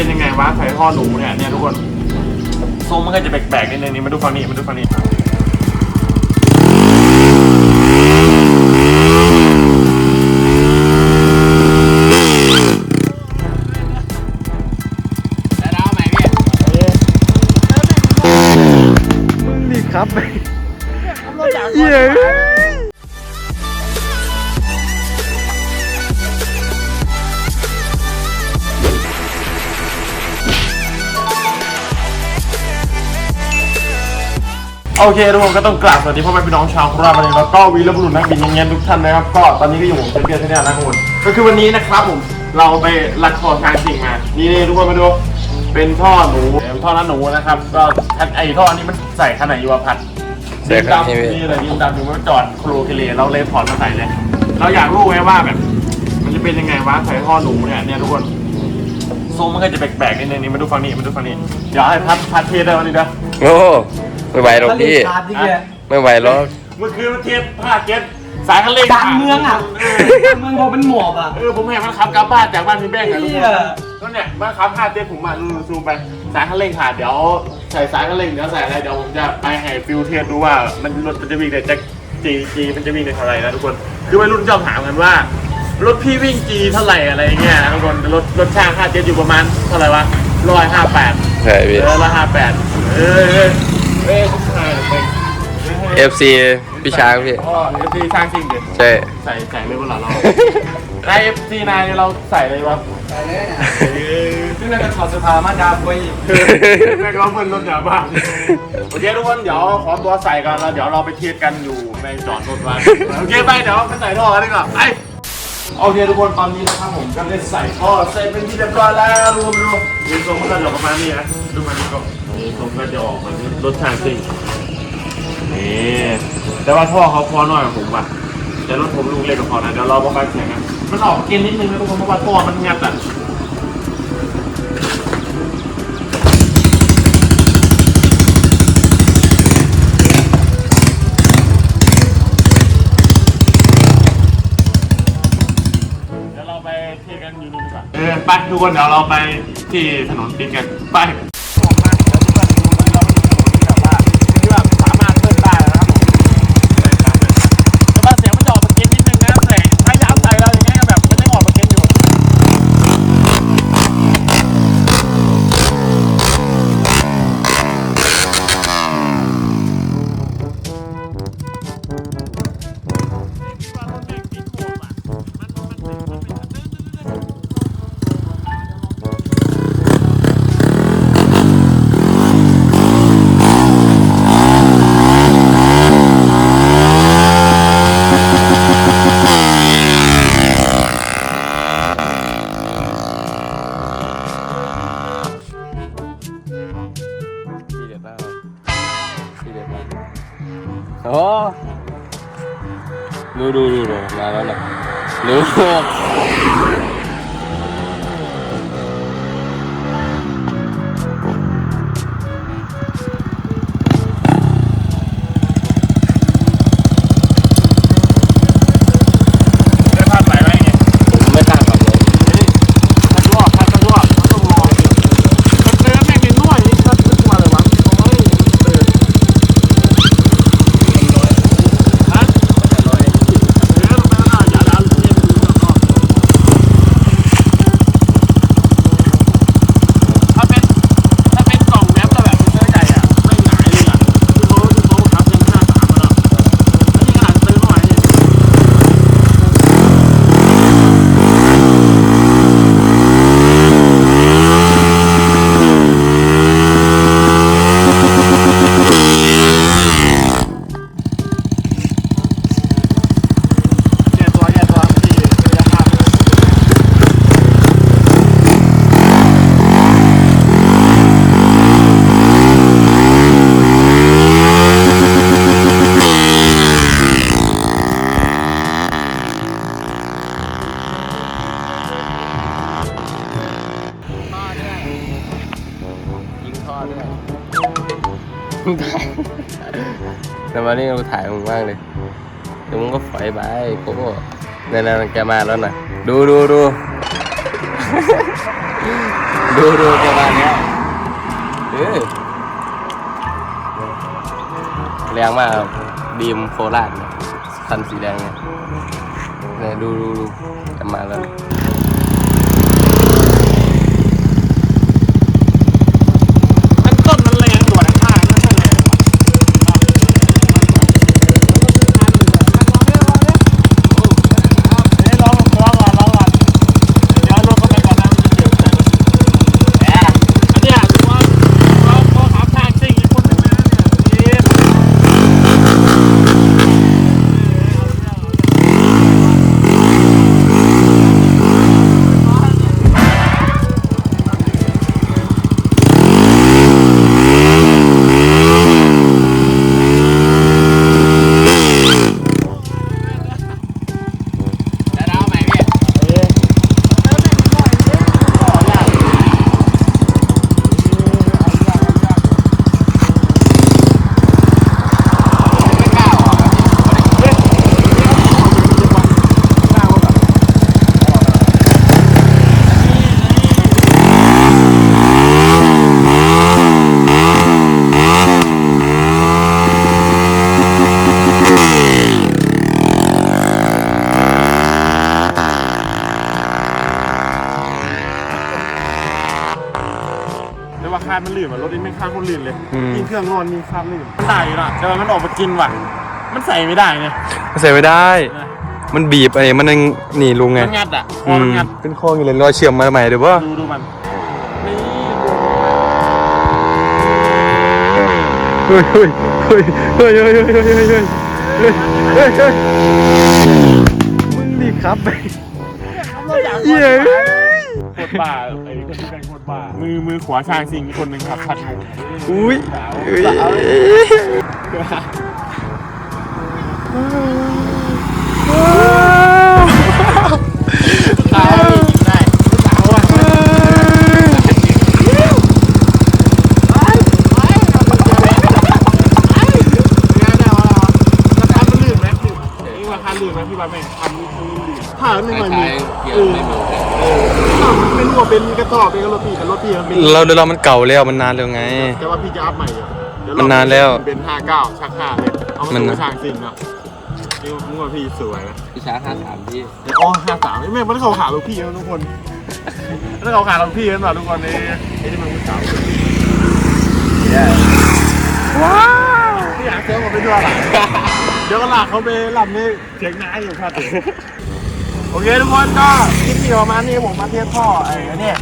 เป็นยังไงวะใส่ท่อหนูเนี่ยเนี่ยทุกคนทรงมันก็จะแปลกๆนิดนึงนี่มาดูฝั่งนี้มาดูฝั่งนี้มึงนี่ครับเย้ โอเคทุกคนก็ต้องกราบสวัสดีพ่อแม่พี่น้องชาวโคราชวันนี้แล้วก็วีรบุรุษนักบินเงี้ยๆทุกท่านนะครับก็ตอนนี้ก็อยู่ผมเช่นเดียวที่นี่นะครับทุกคนก็คือวันนี้นะครับผมเราไปลัดคอช้างจริงมานี่ๆทุกคนมาดูเป็นท่อหนูเป็นท่อน้าหนูนะครับ ก็ไอท่อนี้มันใส่ขนาดยูวพัดใส่ขนาดนี้นี่เลยยิงดำอยู่มันจอดโครเคเลเราเลยถอดมาใส่เลย เราอยากรู้ไว้ว่าแบบ มันจะเป็นยังไงวะใส่ท่อหนูเนี่ยเนี่ยทุกคนทรงมันก็จะแปลกๆนิดนึงนี่มาดูฝั่งนี้มาดูฝั่งนี้เดี๋ยวให้พัดพัดเทสได้วันนี้นะโอ้ ไม่ไหวหรอกพี่ ขาดดิแกไม่ไหวหรอกเมื่อคืนมันเทสผ้าเก็ตสายคันเร่งดังเมืองอะเออดังเมืองพอเป็นหมอบอะเออผมเห็นมันขับกลับบ้านจากบ้านพี่แป้งอะทุกเหี้คนยก็เนี่ยมันขับผ้าเต้ผมมาดูซูมไปสายคันเร่งขาดเดี๋ยวใส่สายคันเร่งเดี๋ยวใส่อะไรเดี๋ยวผมจะไปให้ฟิลเทสดูว่ามันรถมันจะวิ่งได้จากจีจีมันจะวิ่งได้เท่าไหร่นะทุกคนคือวัยรุ่นชอบถามกันว่ารถพี่วิ่งจีเท่าไหร่อะไรเงี้ยทุกคนรถรถช่างค่าเจ็ตอยู่ประมาณเท่าไหร่วะร้อยห้าแปดใช่เอพี่อร้อยห้าแปดเออ เออเออคุ้มค่าเลย FC พี่ช้างพี่อ๋อเอฟซีช่างจริงดิใช่ ใส่ใส่เลยเวลาเราในเอฟซีนายเราใส่เลยวะไปเลยนะเออซึ่งเราจะถอดเสื้อผ้ามาดามไว้อีกแม่ก็เพิ่นรถหนาบ้านโอเคทุกคนเดี๋ยวขอตัวใส่กันแล้วเดี๋ยวเราไปเทียบกันอยู่ในจอดรถวันโอเคไปเดี๋ยวไปใส่ท่อกันดีกว่าไป โอเคทุกคนตอนนี้นะครับผมก็ได้ใส่ท่อใส่เป็นที่เรียบร้อยแล้วดูดูดูทรงมันก็จะออกประมาณนี้นะดูมันก็นี่ทรงก็จะออกมันรสชางซิ่งนี่แต่ว่าท่อเขาพอน้อยกว่าผมว่ะแต่รถผมลูกเล็กกว่าพอนะเดี๋ยวเราประมาณแข่งกันมันออกเกณฑ์นิดนึงนะทุกคนเพราะว่าท่อมันงัดอะ ไปทุกคนเดี๋ยวเราไปที่ถนนปิงกันไป โอ้ดูดูดูดูมาแล้วนะดูไม่ต่างกับเลยยิงท่อด้วย แต่วันนี้เราถ่ายมึงมากเลยเดี๋ยวมึงก็ฝอยไปโก้นั่นแกมาแล้วนะดูดูดูดูดูแกมาแล้วเออแรงมากบีมโคราชคันสีแดงเนี่ยเนี่ยดูดูดูจะมาแล้ว มันต้นมันแรงกว่าข้างนั่นแรงลองลองก่อนลองก่อนเดี๋ยวรถเข้าไปก่อนนะมันจะเดือดแหมอันเนี้ยถือว่าเราเราหาทางซิ่งอีกคนหนึ่งเลยนะเนี่ยนี่ จะเอาไหมพี่ ไม่กล้าออกอะพี่ แต่ว่าคาด มันลื่นว่ะรถนี้ไม่งคาดคนลื่นเลยอืม ยิ่งเครื่องนอนมีคาดลื่นมันได้อยู่นะแต่ว่ามันออกมากินว่ะ มันใส่ไม่ได้ไงใส่ไม่ได้มันบีบไอ้มันยังหนีลุงไงมันงัดอะคอือมมันงัด เป็นคลองอยู่เลยรอยเชื่อมมาใหม่เดี๋ยวว่าดูดูมันนี่เฮ้ยเฮ้ยเฮ้ยเฮ้ยเฮ้ยเฮ้ยเฮ้ยเฮ้ยเฮ้ยเฮ้ยเฮ้ยเฮ้ยเฮ้ยมึงรีบครับไปเราอยากเย้ยโค ตรบ้าไอ้คนที่เป็นโคตรบ้ามือมือขวาชางสิงคนหนึ่งครับพัดมุกอุ้ยอุ้ยถ้าหนึ่งหน่อยมีเออ เป็นหัวเป็นกระสอบเป็นรถพี่กับรถพี่มันเป็นเราเดี๋ยวเรามันเก่าแล้วมันนานแล้วไง แต่ว่าพี่จะอัพใหม่อยู่เดี๋ยวมันนานแล้วเป็น59ชัก5เลยเอามัมันนนะช่างสิ่งเนาะนี่มึงว่าพี่สวยนะพี่ช้าห้าสามพี่อ๋อ53ไม่มันเขาขาลูกพี่นะทุกคนมันเขาขาลูกพี่กันเปล่าทุกคนนี่ไอ้ที่มันผู้สาวว้าวพี่อยากเจอผมไปด้วยล่ะเดี๋ยวก็ลากเขาไปลำนี่เถียงนาอยู่ครับ โอเคทุกคนก็คลิปนี้ประมาณนี้ผมมาเทียบท่อไอ้เนี่ย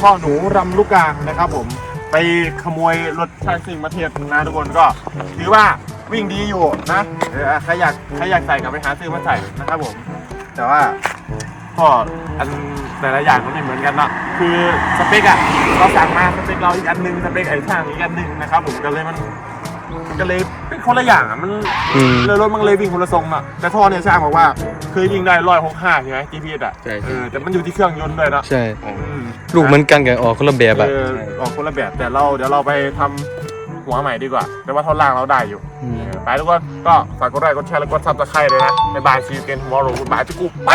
ท่อหนูรำลูกกานะครับ ผมไปขโมยรถชายสิ่งมาเทียบนะทุกคนก็ถือว่าวิ่งดีอยู่นะใครอยากใครอยากใส่กลับไปหาซื้อมาใส่นะครับผม แต่ว่าก็อันแต่ละอย่างมันไม่เหมือนกันเนาะคือสเปคอะเราสั่งมาสเปคเราอีกอันหนึงสเปคไอ้ช่างอีกอันหนึงนะครับผมก็เลยมัน มันก็เลยเป็นคนละอย่างอะมันอืมเลยรถมันเลยวิ่งคนละทรงอะแต่ท่อเนี่ยช่างบอกว่าเคยยิงได้ร้อยหกห้าใช่ไหม GPS อะใช่ใช่ เออแต่มันอยู่ที่เครื่องยนต์ด้วยเนาะใช่ อืมลูกเหมือนกันกับออกคนละแบบอะเออออกคนละแบบแต่เราเดี๋ยวเราไปทำหัวใหม่ดีกว่า แต่ว่าท่อนล่างเราได้อยู่อืม เออไปทุกคนก็ฝากกดไลค์กดแชร์และกดซับสไครต์เลยนะบ๊ายบายซีเกนหัวโรกุดบายพี่กูไป